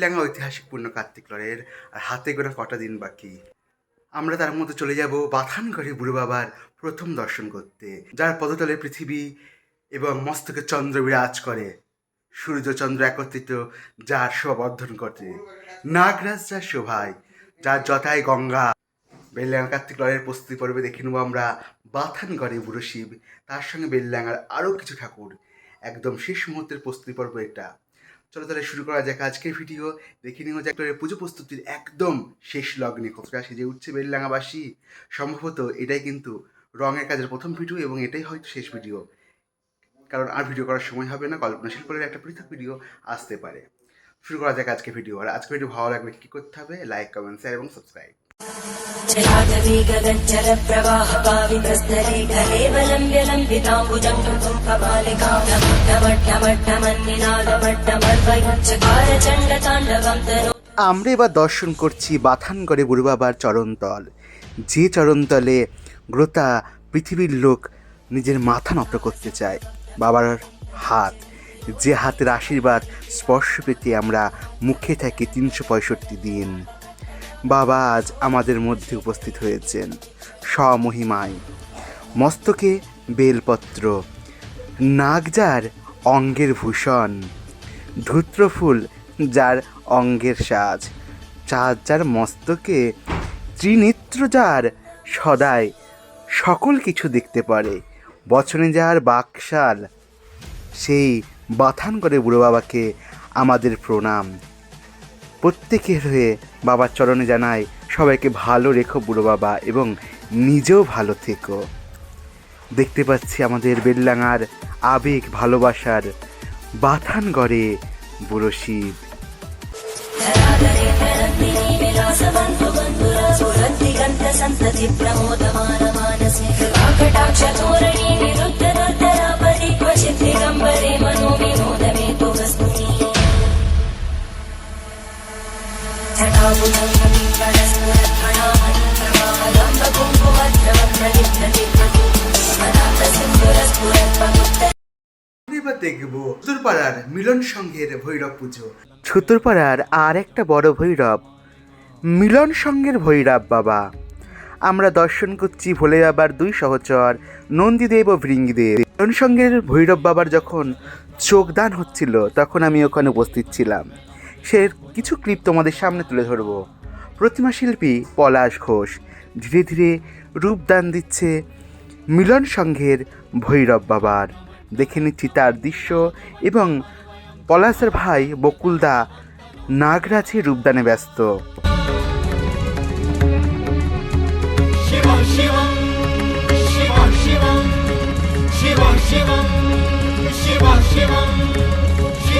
লেঙ্গা ঐতিহাসিক পূর্ণ কার্তিক লড়ের আর হাতে গোড়া কটা দিন বাকি। আমরা তার মধ্যে চলে যাব বাথানগড়ে বুড়ো বাবার প্রথম দর্শন করতে, যার পদতলে পৃথিবী এবং মস্তকে চন্দ্র বিরাজ করে। সূর্য চন্দ্র একত্রিত, যার শোভা বর্ধন করে নাগরাজ যার শোভায়, যার যথায় গঙ্গা। বেলডাঙ্গা কার্তিক লড়াইয়ের প্রস্তুতি পর্বে দেখে নেব আমরা বাথানগড়ে বুড়ো শিব, তার সঙ্গে বেলডাঙ্গার আরও কিছু ঠাকুর। একদম শেষ মুহূর্তের প্রস্তুতি পর্ব এটা। চলো তাহলে শুরু করা যাক আজকের ভিডিও। দেখে নিও যে একটা পুজো প্রস্তুতির একদম শেষ লগ্নে কতটা সেজে উঠছে বেলডাঙ্গাবাসী। সম্ভবত এটাই কিন্তু রঙের কাজের প্রথম ভিডিও এবং এটাই হয়তো শেষ ভিডিও। কারণ আর ভিডিও করার সময় হবে না, কল্পনা শিল্পের একটা পৃথক ভিডিও আসতে পারে। শুরু করা যাক আজকে ভিডিও। আর আজকে ভিডিও ভালো লাগবে কী করতে হবে? লাইক কমেন্ট শেয়ার এবং সাবস্ক্রাইব जलागवी गगज्जलप्रवाहपावितस्तरे कलेवलम्ब्य लम्बिताम्बुजम् कृतुम् कपालिकामट्टमट्टमट्टमन्निनादमट्टमर्वयुच्चकार चण्डताण्डवम् तनो আমরা এবার দর্শন করছি বাথানগড়ে বুড়ো বাবার চরণতল যে চরণতলে গ্রোতা পৃথিবীর লোক নিজের মাথা নত করতে চায় বাবার হাত যে হাতের আশীর্বাদ স্পর্শ পেতে আমরা মুখে থাকি তিনশো পঁয়ষট্টি দিন বাবা আজ আমাদের মধ্যে উপস্থিত হয়েছেন। স্বমহিমায়। মস্তকে বেলপত্র, নাগজার অঙ্গের ভূষণ, ধূত্রফুল যার অঙ্গের সাজ, চাঁদ যার মস্তকে, ত্রিনেত্র যার সদায় সকল কিছু দেখতে পারে। বচনে যার বাকশাল, সেই বাথান করে বুড়ো বাবাকে আমাদের প্রণাম। প্রত্যেকের হয়ে বাবার চরণে জানাই সবাইকে ভালো রেখো বুড়ো বাবা এবং নিজেও ভালো থেকো দেখতে পাচ্ছি আমাদের বেল্লাঙার আবেগ ভালোবাসার বাথান গড়ে বুড়ো শিব धराधरे नरन्दिनी विलासबन्धु बन्धुरा सुरन्दिगन्धसन्तति प्रमोदमानमानसे कृपाकटाक्षतोरणी निरुद्धदुर्धरापदि क्वचित् दिगम्बरे मनो विनोदमे এবার দেখব। চতুরপাড়ার মিলন সংঘের ভৈরব পুজো। চতুরপাড়ার আর একটা বড় ভৈরব। মিলন সংঘের ভৈরব, বাবা। আমরা দর্শন করছি ভোলে বাবার দুই সহচর নন্দীদেব ও ভৃঙ্গিদেব। মিলন সংঘের ভৈরব বাবার যখন চোখদান হচ্ছিল, তখন আমি ওখানে উপস্থিত ছিলাম। সে কিছু ক্লিপ তোমাদের সামনে তুলে ধরবো। প্রতিমা শিল্পী পলাশ ঘোষ ধীরে ধীরে রূপদান দিচ্ছে মিলন সংঘের ভৈরব বাবার। দেখে নিচ্ছি তার দৃশ্য এবং পলাশের ভাই বকুলদা নাগরাজে রূপদানে ব্যস্ত। শিব শিবম শিব শিবম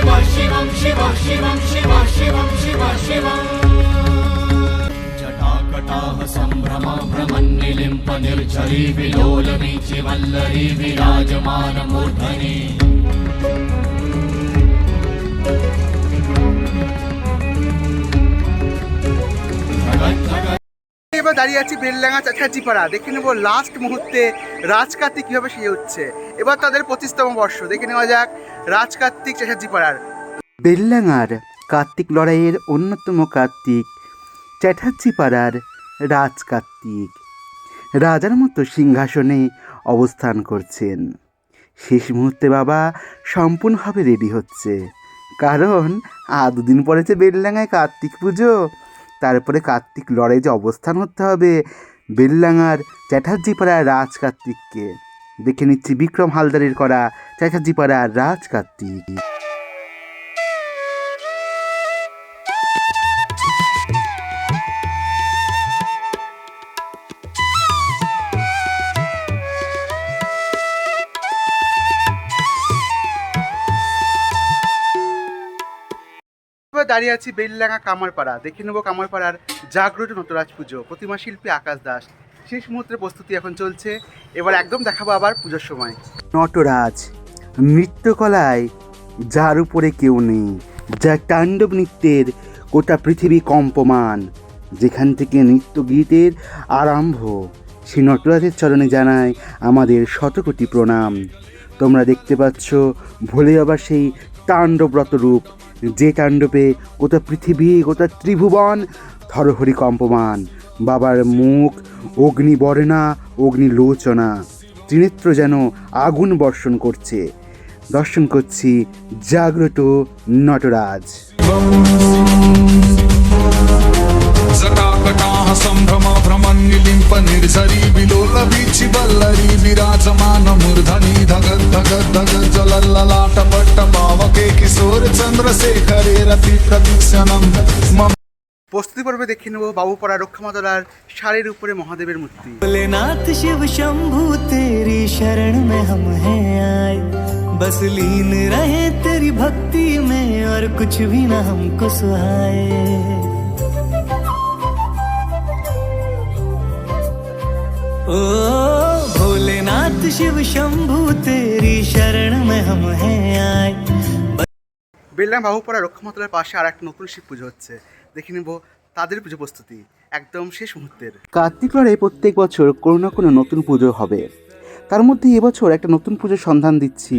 शिव शिवम शिव शिवम शिव शिवम शिव शिवम् जटाकटाः सम्भ्रम भ्रमन्निलिम्प निर्झरी विलोलवीचि वल्लरी विराजमानमूर्धनी দাঁড়িয়ে আছি বেললাঙা চাচাচিপাড়া দেখে নেব লাস্ট মুহূর্তে রাজকার্তিক কীভাবে সেজে উঠছে। এবার তাদের পঁচিশতম বর্ষ। দেখে নেওয়া যাক রাজকার্তিক চাচাচিপাড়ার বেললাঙার কার্তিক লড়াইয়ের অন্যতম কার্তিক চ্যাটার্জিপাড়ার রাজ কার্তিক রাজার মতো সিংহাসনে অবস্থান করছেন। শেষ মুহূর্তে বাবা সম্পূর্ণভাবে রেডি হচ্ছে। কারণ আর দুদিন পরে যে কার্তিক পুজো। তারপরে কার্তিক যে অবস্থান হতে হবে। বেল্লাঙার চ্যাটার্জিপাড়ার রাজ কার্তিককে। দেখে নিচ্ছি বিক্রম হালদারের করা চ্যাটার্জিপাড়ার রাজ কার্তিক। দাঁড়িয়ে আছি বেললাঙা কামারপাড়া। দেখে নেব কামারপাড়ার জাগ্রত নটরাজ পুজো। প্রতিমা শিল্পী আকাশ দাস। শেষ মুহূর্তের প্রস্তুতি এখন চলছে। এবার একদম দেখাবো আবার পুজোর সময়। নটরাজ, নৃত্যকলায় যার উপরে কেউ নেই যা তাণ্ডব নৃত্যের গোটা পৃথিবী কম্পমান। যেখান থেকে নৃত্য গীতের আরম্ভ, সে নটরাজের চরণে জানায় আমাদের শতকোটি প্রণাম। তোমরা দেখতে পাচ্ছ, ভোলে আবার সেই তাণ্ডবরত রূপ যে তাণ্ডবে গোটা পৃথিবী, গোটা ত্রিভুবন থরহরি কম্পমান। বাবার মুখ অগ্নি বর্ণা, অগ্নি লোচনা। ত্রিনেত্র যেন আগুন বর্ষণ করছে। দর্শন করছি জাগ্রত নটরাজ। जटाकटाः सम्भ्रम भ्रमन्निलिम्प निर्झरी विलोल वीचि वल्लरी विराजमान मूर्धनि धगद् धगद् धगद् जलल्ललाट पट्ट पावके किशोर चन्द्रशेखरे रति प्रदीक्षणम् मम প্রস্তুতি পর্বে দেখে নেব বাবুপাড়া রক্ষামাতলার শাড়ির উপরে মহাদেবের মূর্তি भोलेनाथ शिव शंभु तेरी शरण में हम हैं आए बस लीन रहे तेरी भक्ति में और कुछ भी ना हमको सुहाए ओ भोलेनाथ शिव शंभु तेरी शरण में हम हैं आए বেললাম বাবুপাড়া রক্ষামাতলার পাশে আর একটা নতুন শিব পুজো হচ্ছে দেখে নেব তাদের পুজো প্রস্তুতি একদম শেষ মুহূর্তের কার্তিক লড়ে প্রত্যেক বছর কোনো না কোনো নতুন পুজো হবে তার মধ্যে এবছর একটা নতুন পুজোর সন্ধান দিচ্ছি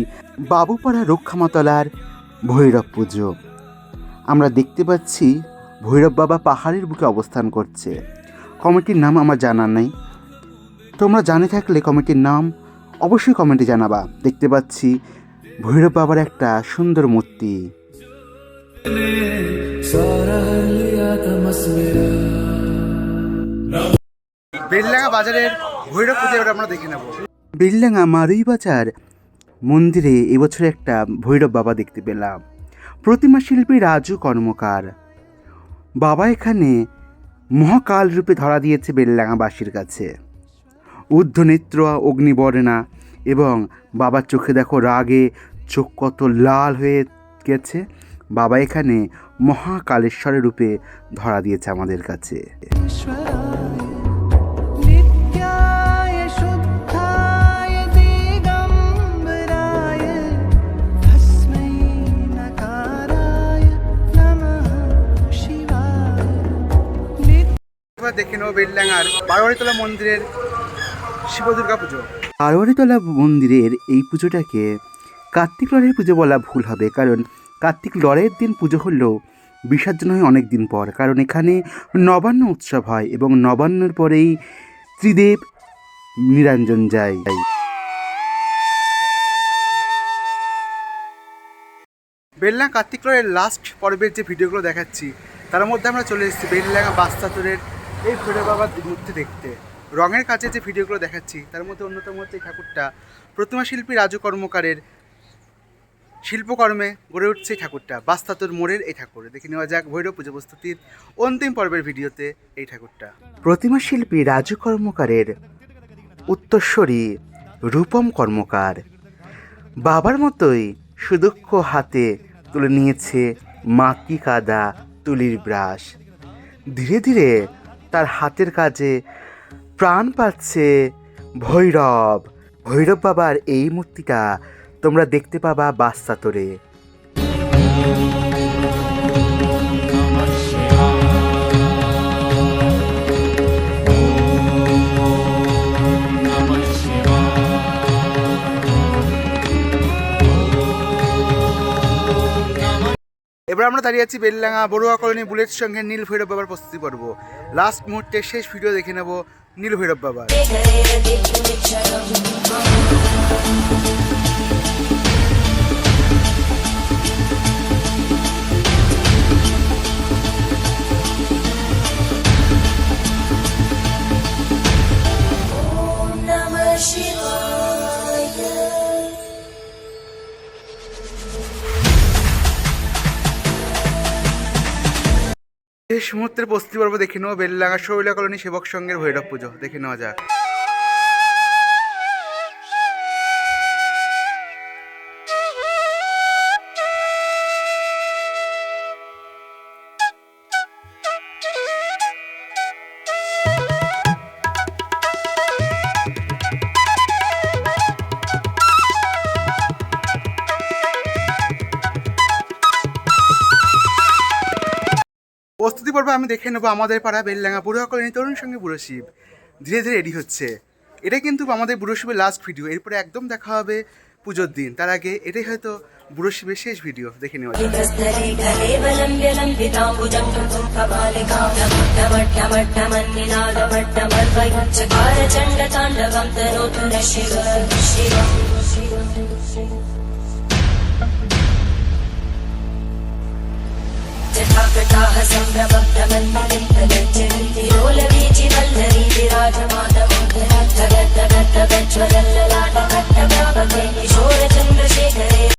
বাবুপাড়া রক্ষামাতলার ভৈরব পুজো আমরা দেখতে পাচ্ছি ভৈরব বাবা পাহাড়ের বুকে অবস্থান করছে কমিটির নাম আমার জানা নেই তোমরা জানে থাকলে কমিটির নাম অবশ্যই কমেন্টে জানাবা। দেখতে পাচ্ছি ভৈরব বাবার একটা সুন্দর মূর্তি। বেলডাঙ্গা মারুই বাজার মন্দিরে এবছর একটা ভৈরব বাবা দেখতে পেলাম। প্রতিমা শিল্পী রাজু কর্মকার। বাবা এখানে মহাকাল রূপে ধরা দিয়েছে বেলডাঙ্গাবাসীর কাছে। ঊর্ধ্বনেত্র অগ্নিবর্ণা এবং বাবার চোখে দেখো রাগে চোখ কত লাল হয়ে গেছে। বাবা এখানে মহাকালেশ্বরের রূপে ধরা দিয়েছে আমাদের কাছে। দেখে নেব বেল্লাঙ্গার বারোয়ারিতলা মন্দিরের শিব দুর্গা পুজো বারোয়ারিতলা মন্দিরের এই পুজোটাকে কার্তিক লড়াইয়ের পুজো বলা ভুল হবে কারণ কার্তিক লড়াইয়ের দিন পুজো হলেও বিসর্জন হয় অনেক দিন পর কারণ এখানে নবান্ন উৎসব হয় এবং নবান্নর পরেই ত্রিদেব নিরঞ্জন যায়। বেললাঙ্গা কার্তিক লড়াইয়ের লাস্ট পর্বের যে ভিডিওগুলো দেখাচ্ছি তার মধ্যে আমরা চলে এসেছি বেললাঙ্গা বাস্তাতুরের এই ভৈরব বাবার মূর্তি দেখতে। রঙের কাছে যে ভিডিওগুলো দেখাচ্ছি, তার মধ্যে অন্যতম হচ্ছে ঠাকুরটা। প্রতিমা শিল্পী রাজু কর্মকারের শিল্পকর্মে গড়ে উঠছে এই ঠাকুরটা। বাস্তাতুর মোড়ের এই ঠাকুর। দেখে নেওয়া যাক ভৈরব পুজো প্রস্তুতির অন্তিম পর্বের ভিডিওতে এই ঠাকুরটা। প্রতিমা শিল্পী রাজু কর্মকারের উত্তরস্বরী রূপম কর্মকার। বাবার মতোই সুদক্ষ হাতে তুলে নিয়েছে মাটি কাদা, তুলির ব্রাশ। ধীরে ধীরে তার হাতের কাজে প্রাণ পাচ্ছে ভৈরব। ভৈরব বাবার এই মূর্তিটা তোমরা দেখতে পাবা বাস্তাতরে এবার আমরা দাঁড়িয়ে আছি বেললাঙা বড়ুয়া কলোনি বুলেট সঙ্গে নীল ভৈরব বাবার প্রস্তুতি পর্ব। লাস্ট মুহূর্তে শেষ ভিডিও দেখে নেব। নীল ভৈরব বাবার শেষ মুহূর্তের প্রস্তুতি পর্ব দেখে নেব। বেললাঙ্গা শৈলা কলোনি সেবক সঙ্গের ভৈরব পুজো। দেখে নেওয়া যাক। পর্ব আমি দেখে নেব আমাদের পাড়া বেললাঙ্গা বুড়ো কলোনি তরুণ সঙ্গে বুড়ো শিব। ধীরে ধীরে রেডি হচ্ছে। এটা কিন্তু আমাদের বুড়ো শিবের লাস্ট ভিডিও এরপরে একদম দেখা হবে পুজোর দিন। তার আগে এটাই হয়তো বুড়ো শিবের শেষ ভিডিও দেখে নেওয়া ഭക്തിഭാഗതാഹ സംഭ്രമഭ്രമന്മണിന്ദനഞ്ചനീതിരോലവീചി വല്ലരീതിരാജമാതമോദരാത്തഗത്തഗത്തഗജ്വലല്ലലാടകട്ടഭാവകൈ കിശോരചന്ദ്രശേഖരേ